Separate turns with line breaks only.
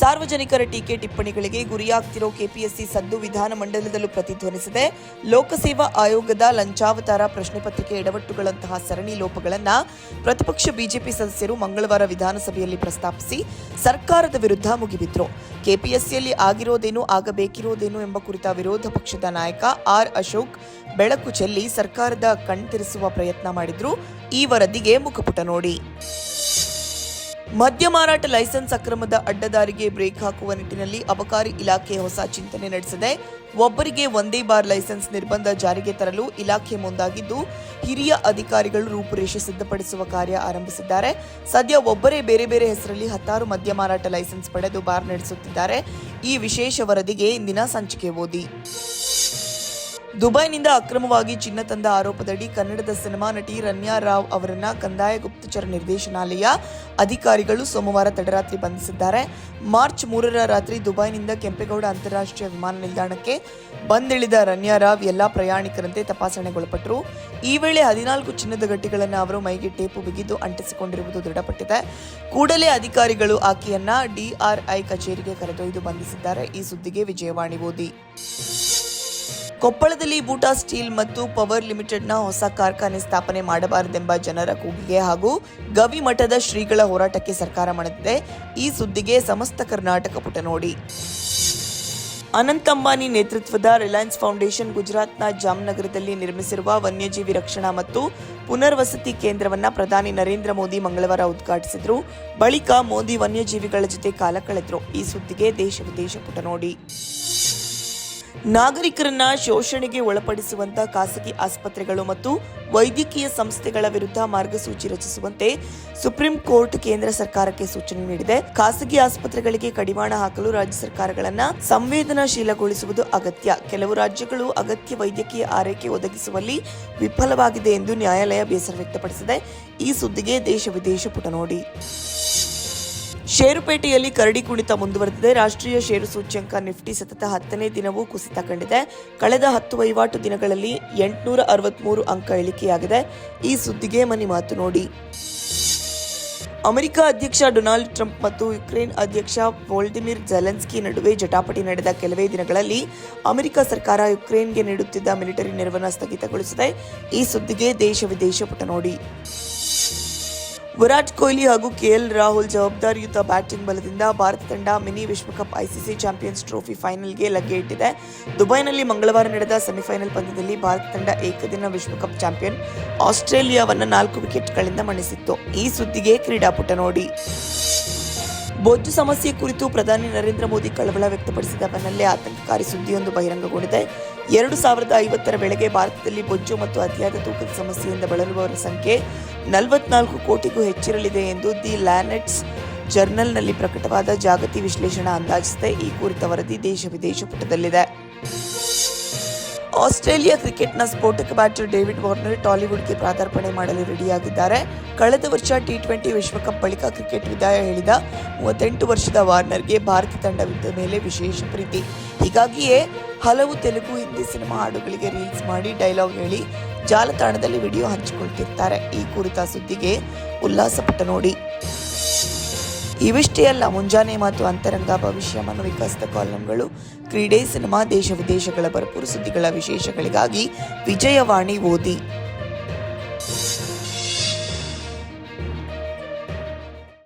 ಸಾರ್ವಜನಿಕರ ಟೀಕೆ ಟಿಪ್ಪಣಿಗಳಿಗೆ ಗುರಿಯಾಗ್ತಿರೋ ಕೆಪಿಎಸ್ಸಿ ಸದ್ದು ವಿಧಾನಮಂಡಲದಲ್ಲೂ ಪ್ರತಿಧ್ವನಿಸಿದೆ. ಲೋಕಸೇವಾ ಆಯೋಗದ ಲಂಚಾವತಾರ ಪ್ರಶ್ನೆ ಪತ್ರಿಕೆ ಎಡವಟ್ಟುಗಳಂತಹ ಸರಣಿ ಲೋಪಗಳನ್ನು ಪ್ರತಿಪಕ್ಷ ಬಿಜೆಪಿ ಸದಸ್ಯರು ಮಂಗಳವಾರ ವಿಧಾನಸಭೆಯಲ್ಲಿ ಪ್ರಸ್ತಾಪಿಸಿ ಸರ್ಕಾರದ ವಿರುದ್ಧ ಮುಗಿಬಿದ್ರು. ಕೆಪಿಎಸ್ಸಿಯಲ್ಲಿ ಆಗಿರೋದೇನು, ಆಗಬೇಕಿರೋದೇನು ಎಂಬ ಕುರಿತ ವಿರೋಧ ಪಕ್ಷದ ನಾಯಕ ಆರ್ ಅಶೋಕ್ ಬೆಳಕು ಚೆಲ್ಲಿ ಸರ್ಕಾರದ ಕಣ್ತಿರಿಸುವ ಪ್ರಯತ್ನ ಮಾಡಿದ್ರು. ಈ ವರದಿಗೆ ಮುಖಪುಟ ನೋಡಿ. ಮದ್ಯ ಮಾರಾಟ ಲೈಸೆನ್ಸ್ ಅಕ್ರಮದ ಅಡ್ಡದಾರಿಗೆ ಬ್ರೇಕ್ ಹಾಕುವ ನಿಟ್ಟಿನಲ್ಲಿ ಅಬಕಾರಿ ಇಲಾಖೆ ಹೊಸ ಚಿಂತನೆ ನಡೆಸಿದೆ. ಒಬ್ಬರಿಗೆ ಒಂದೇ ಬಾರ್ ಲೈಸೆನ್ಸ್ ನಿರ್ಬಂಧ ಜಾರಿಗೆ ತರಲು ಇಲಾಖೆ ಮುಂದಾಗಿದ್ದು, ಹಿರಿಯ ಅಧಿಕಾರಿಗಳು ರೂಪುರೇಷೆ ಸಿದ್ಧಪಡಿಸುವ ಕಾರ್ಯ ಆರಂಭಿಸಿದ್ದಾರೆ. ಸದ್ಯ ಒಬ್ಬರೇ ಬೇರೆ ಬೇರೆ ಹೆಸರಲ್ಲಿ ಹತ್ತಾರು ಮದ್ಯ ಮಾರಾಟ ಲೈಸೆನ್ಸ್ ಪಡೆದು ಬಾರ್ ನಡೆಸುತ್ತಿದ್ದಾರೆ. ಈ ವಿಶೇಷ ವರದಿಗೆ ಇಂದಿನ ಸಂಚಿಕೆ ಓದಿ. ದುಬೈನಿಂದ ಅಕ್ರಮವಾಗಿ ಚಿನ್ನ ತಂದ ಆರೋಪದಡಿ ಕನ್ನಡದ ಸಿನಿಮಾ ನಟಿ ರನ್ಯಾ ರಾವ್ ಅವರನ್ನ ಕಂದಾಯ ಗುಪ್ತಚರ ನಿರ್ದೇಶನಾಲಯ ಅಧಿಕಾರಿಗಳು ಸೋಮವಾರ ತಡರಾತ್ರಿ ಬಂಧಿಸಿದ್ದಾರೆ. ಮಾರ್ಚ್ ಮೂರರ ರಾತ್ರಿ ದುಬೈನಿಂದ ಕೆಂಪೇಗೌಡ ಅಂತಾರಾಷ್ಟ್ರೀಯ ವಿಮಾನ ನಿಲ್ದಾಣಕ್ಕೆ ಬಂದಿಳಿದ ರನ್ಯಾ ರಾವ್ ಎಲ್ಲ ಪ್ರಯಾಣಿಕರಂತೆ ತಪಾಸಣೆಗೊಳಪಟ್ಟರು. ಈ ವೇಳೆ ಹದಿನಾಲ್ಕು ಚಿನ್ನದ ಗಟ್ಟಿಗಳನ್ನು ಅವರು ಮೈಗೆ ಟೇಪು ಬಿಗಿದು ಅಂಟಿಸಿಕೊಂಡಿರುವುದು ದೃಢಪಟ್ಟಿದೆ. ಕೂಡಲೇ ಅಧಿಕಾರಿಗಳು ಆಕೆಯನ್ನ ಡಿಆರ್ಐ ಕಚೇರಿಗೆ ಕರೆದೊಯ್ದು ಬಂಧಿಸಿದ್ದಾರೆ. ಈ ಸುದ್ದಿಗೆ ವಿಜಯವಾಣಿ ಓದಿ. ಕೊಪ್ಪಳದಲ್ಲಿ ಬೂಟಾ ಸ್ಟೀಲ್ ಮತ್ತು ಪವರ್ ಲಿಮಿಟೆಡ್ನ ಹೊಸ ಕಾರ್ಖಾನೆ ಸ್ಥಾಪನೆ ಮಾಡಬಾರದೆಂಬ ಜನರ ಕೂಗಿಗೆ ಹಾಗೂ ಗವಿ ಮಠದ ಶ್ರೀಗಳ ಹೋರಾಟಕ್ಕೆ ಸರ್ಕಾರ ಮಾಡುತ್ತಿದೆ ಈ ಸುದ್ದಿಗೆ ಸಮಸ್ತ ಕರ್ನಾಟಕ ಪುಟ ನೋಡಿ. ಅನಂತ್ ಅಂಬಾನಿ ನೇತೃತ್ವದ ರಿಲಯನ್ಸ್ ಫೌಂಡೇಶನ್ ಗುಜರಾತ್ನ ಜಾಮ್ನಗರದಲ್ಲಿ ನಿರ್ಮಿಸಿರುವ ವನ್ಯಜೀವಿ ರಕ್ಷಣಾ ಮತ್ತು ಪುನರ್ವಸತಿ ಕೇಂದ್ರವನ್ನ ಪ್ರಧಾನಿ ನರೇಂದ್ರ ಮೋದಿ ಮಂಗಳವಾರ ಉದ್ಘಾಟಿಸಿದ್ರು. ಬಳಿಕ ಮೋದಿ ವನ್ಯಜೀವಿಗಳ ಜೊತೆ ಕಾಲ ಕಳೆದರು. ಈ ಸುದ್ದಿಗೆ ದೇಶ ವಿದೇಶ ಪುಟ ನೋಡಿ. ನಾಗರಿಕರನ್ನ ಶೋಷಣೆಗೆ ಒಳಪಡಿಸುವಂತ ಖಾಸಗಿ ಆಸ್ಪತ್ರೆಗಳು ಮತ್ತು ವೈದ್ಯಕೀಯ ಸಂಸ್ಥೆಗಳ ವಿರುದ್ಧ ಮಾರ್ಗಸೂಚಿ ರಚಿಸುವಂತೆ ಸುಪ್ರೀಂ ಕೋರ್ಟ್ ಕೇಂದ್ರ ಸರ್ಕಾರಕ್ಕೆ ಸೂಚನೆ ನೀಡಿದೆ. ಖಾಸಗಿ ಆಸ್ಪತ್ರೆಗಳಿಗೆ ಕಡಿವಾಣ ಹಾಕಲು ರಾಜ್ಯ ಸರ್ಕಾರಗಳನ್ನ ಸಂವೇದನಾಶೀಲಗೊಳಿಸುವುದು ಅಗತ್ಯ. ಕೆಲವು ರಾಜ್ಯಗಳು ಅಗತ್ಯ ವೈದ್ಯಕೀಯ ಆರೈಕೆ ಒದಗಿಸುವಲ್ಲಿ ವಿಫಲವಾಗಿದೆ ಎಂದು ನ್ಯಾಯಾಲಯ ಬೇಸರ ವ್ಯಕ್ತಪಡಿಸಿದೆ. ಈ ಸುದ್ದಿಗೆ ದೇಶ ವಿದೇಶ ಪುಟ ನೋಡಿ ಷೇರುಪೇಟೆಯಲ್ಲಿ ಕರಡಿ ಕುಣಿತ ಮುಂದುವರೆದಿದೆ. ರಾಷ್ಟ್ರೀಯ ಷೇರು ಸೂಚ್ಯಂಕ ನಿಫ್ಟಿ ಸತತ ಹತ್ತನೇ ದಿನವೂ ಕುಸಿತ ಕಂಡಿದೆ. ಕಳೆದ ಹತ್ತು ವಹಿವಾಟು ದಿನಗಳಲ್ಲಿ ಎಂಟುನೂರ ಅರವತ್ಮೂರು ಅಂಕ ಇಳಿಕೆಯಾಗಿದೆ. ಈ ಸುದ್ದಿಗೆ ಮನಿ ಮಾತು ನೋಡಿ. ಅಮೆರಿಕ ಅಧ್ಯಕ್ಷ ಡೊನಾಲ್ಡ್ ಟ್ರಂಪ್ ಮತ್ತು ಯುಕ್ರೇನ್ ಅಧ್ಯಕ್ಷ ವೋಲ್ಡಿಮಿರ್ ಜೆಲೆನ್ಸ್ಕಿ ನಡುವೆ ಜಟಾಪಟಿ ನಡೆದ ಕೆಲವೇ ದಿನಗಳಲ್ಲಿ ಅಮೆರಿಕ ಸರ್ಕಾರ ಯುಕ್ರೇನ್ಗೆ ನೀಡುತ್ತಿದ್ದ ಮಿಲಿಟರಿ ನೆರವನ್ನು ಸ್ಥಗಿತಗೊಳಿಸಿದೆ. ಈ ಸುದ್ದಿಗೆ ದೇಶ ವಿದೇಶ ಪುಟ ನೋಡಿ. ವಿರಾಟ್ ಕೊಹ್ಲಿ ಹಾಗೂ ಕೆಎಲ್ ರಾಹುಲ್ ಜವಾಬ್ದಾರಿಯುತ ಬ್ಯಾಟಿಂಗ್ ಬಲದಿಂದ ಭಾರತ ತಂಡ ಮಿನಿ ವಿಶ್ವಕಪ್ ಐಸಿಸಿ ಚಾಂಪಿಯನ್ಸ್ ಟ್ರೋಫಿ ಫೈನಲ್ಗೆ ಲಗ್ಗೆ ಇಟ್ಟಿದೆ. ದುಬೈನಲ್ಲಿ ಮಂಗಳವಾರ ನಡೆದ ಸೆಮಿಫೈನಲ್ ಪಂದ್ಯದಲ್ಲಿ ಭಾರತ ತಂಡ ಏಕದಿನ ವಿಶ್ವಕಪ್ ಚಾಂಪಿಯನ್ ಆಸ್ಟ್ರೇಲಿಯಾವನ್ನು ನಾಲ್ಕು ವಿಕೆಟ್ಗಳಿಂದ ಮಣಿಸಿತ್ತು. ಈ ಸುದ್ದಿಗೆ ಕ್ರೀಡಾಪುಟ ನೋಡಿ. ಬೊಜ್ಜು ಸಮಸ್ಯೆ ಕುರಿತು ಪ್ರಧಾನಿ ನರೇಂದ್ರ ಮೋದಿ ಕಳವಳ ವ್ಯಕ್ತಪಡಿಸಿದ ಬೆನ್ನಲ್ಲೇ ಆತಂಕಕಾರಿ ಸುದ್ದಿಯೊಂದು ಬಹಿರಂಗಗೊಂಡಿದೆ. ಎರಡು ಸಾವಿರದ ಐವತ್ತರ ವೇಳೆಗೆ ಭಾರತದಲ್ಲಿ ಬೊಜ್ಜು ಮತ್ತು ಅತಿಯಾದ ತೂಕದ ಸಮಸ್ಯೆಯಿಂದ ಬಳಲುವವರ ಸಂಖ್ಯೆ ನಲವತ್ನಾಲ್ಕು ಕೋಟಿಗೂ ಹೆಚ್ಚಿರಲಿದೆ ಎಂದು ದಿ ಲ್ಯಾನೆಟ್ಸ್ ಜರ್ನಲ್ನಲ್ಲಿ ಪ್ರಕಟವಾದ ಜಾಗತಿ ವಿಶ್ಲೇಷಣಾ ಅಂದಾಜಿಸಿದೆ. ಈ ಕುರಿತ ವರದಿ ದೇಶ ವಿದೇಶ ಪುಟದಲ್ಲಿದೆ. ಆಸ್ಟ್ರೇಲಿಯಾ ಕ್ರಿಕೆಟ್ನ ಸ್ಫೋಟಕ ಬ್ಯಾಟರ್ ಡೇವಿಡ್ ವಾರ್ನರ್ ಟಾಲಿವುಡ್ಗೆ ಪ್ರಾದಾರ್ಪಣೆ ಮಾಡಲು ರೆಡಿಯಾಗಿದ್ದಾರೆ. ಕಳೆದ ವರ್ಷ ಟಿ ಟ್ವೆಂಟಿ ವಿಶ್ವಕಪ್ ಬಳಿಕ ಕ್ರಿಕೆಟ್ ವಿದಾಯ ಹೇಳಿದ ಮೂವತ್ತೆಂಟು ವರ್ಷದ ವಾರ್ನರ್ಗೆ ಭಾರತ ತಂಡವಿದ್ದ ಮೇಲೆ ವಿಶೇಷ ಪ್ರೀತಿ. ಹೀಗಾಗಿಯೇ ಹಲವು ತೆಲುಗು, ಹಿಂದಿ ಸಿನಿಮಾ ಹಾಡುಗಳಿಗೆ ರೀಲ್ಸ್ ಮಾಡಿ ಡೈಲಾಗ್ ಹೇಳಿ ಜಾಲತಾಣದಲ್ಲಿ ವಿಡಿಯೋ ಹಂಚಿಕೊಳ್ತಿರ್ತಾರೆ. ಈ ಕುರಿತ ಸುದ್ದಿಗೆ ಉಲ್ಲಾಸ ಪುಟ ನೋಡಿ. ಇವಿಷ್ಟೇ ಅಲ್ಲ ಮುಂಜಾನೆ ಮತ್ತು ಅಂತರಂಗ, ಭವಿಷ್ಯ, ಮನೋವಿಕಾಸದ ಕಾಲಂಗಳು ಕ್ರೀಡೆ ಸಿನಿಮಾ ದೇಶ ವಿದೇಶಗಳ ಭರಪೂರ ಸುದ್ದಿಗಳ ವಿಶೇಷಗಳಿಗಾಗಿ ವಿಜಯವಾಣಿ ಓದಿ.